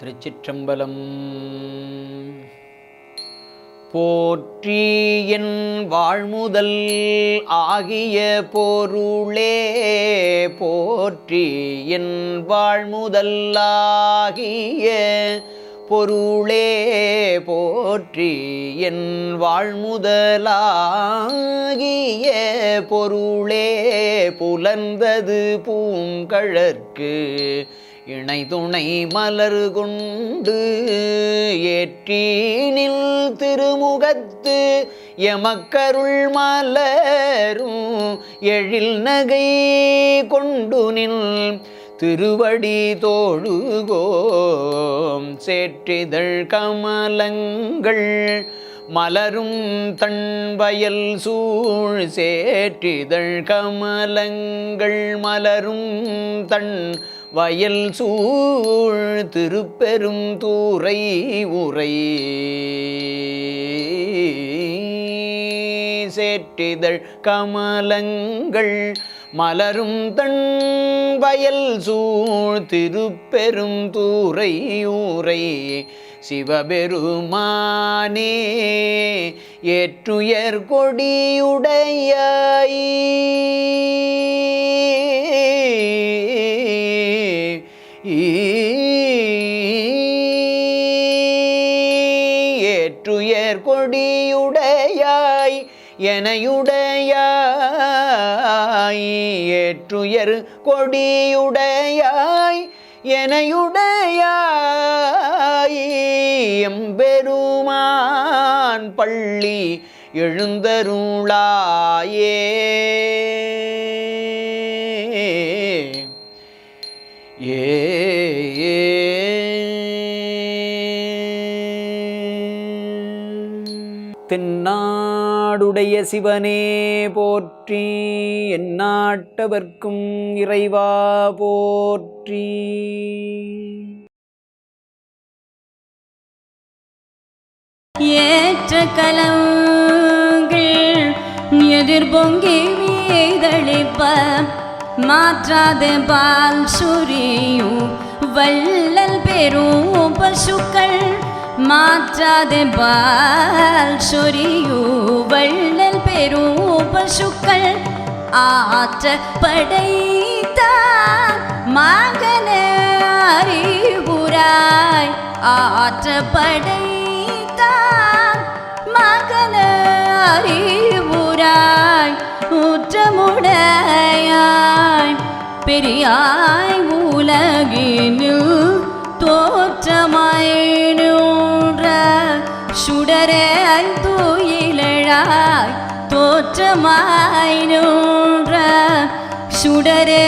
திருச்சிற்றம்பலம். போற்றி என் வாழ்முதல் ஆகிய பொருளே போற்றி என் வாழ்முதல் ஆகிய பொருளே போற்றி என் வாழ்முதலாகிய பொருளே புலர்ந்தது பூங்கழற்கு இணை துணை மலர் கொண்டு ஏற்றீனில் திருமுகத்து எமக்கருள் மலரும் எழில் நகை கொண்டு நில் திருவடி தோழுகோம். சேற்றிதழ் கமலங்கள் மலரும் தன்வயல் சூழ். சேற்றிதழ் கமலங்கள் மலரும் தன் வயல் சூழ் திருப்பெரும் தூரை உரை. சேற்றிதழ் கமலங்கள் மலரும் தன் வயல் சூழ் திருப்பெரும் தூரை ஊரை சிவபெருமானே ஏற்றுயர் கொடியுடையாய். வெற்றுயர் கொடியுடையாய் எனையுடையாய். ஏற்றுயர் கொடியுடையாய் எனையுடையாய். எம்பெருமான் பள்ளி எழுந்தருளாயே. ஏ ஏ தென்னாடுடைய சிவனே போற்றி எந்நாட்டவர்க்கும் இறைவா போற்றி. ஏற்ற கலங்கள் எதிர்பொங்கி மீதளிப்ப மாற்றாத பால் சுரியும் வள்ளல் பெரும் பசுக்கள். மாற்றாத பால் சொரியோ வள்ளல் பெரும் பசுக்கள் ஆற்ற படைத்தான். மகன அறிவுராய் ஆற்ற படைத்தான். மகன அறிவுராய் ஊற்றமுடையாய். பெரியாய் உலகினு தோற்றமாயினு சுடரே தூயிலழாய் தோற்றமாய் நின்ற சுடரே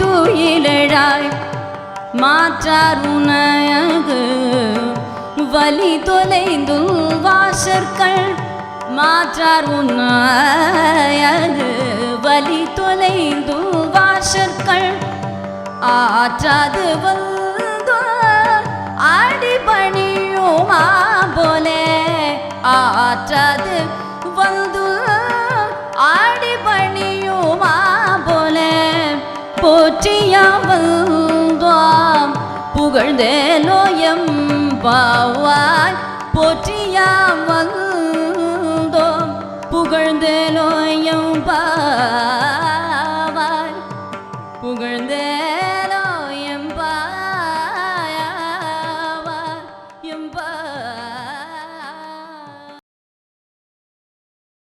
தூயிலழாய் மாற்றார் உனகு வலி தொலைந்து வாசற்கள் மாற்றார் உனகு வலி தொலைந்து வாசற்கள் ஆற்றாது வந்து ஆற்றாது வந்து ஆடி பணியுமா அடிபணியுமா போலே புகழ்ந்தேனோ எம் பாவாய் போற்றியாவல்தோம் புகழ்ந்தேனோ எம் புகழ்ந்தே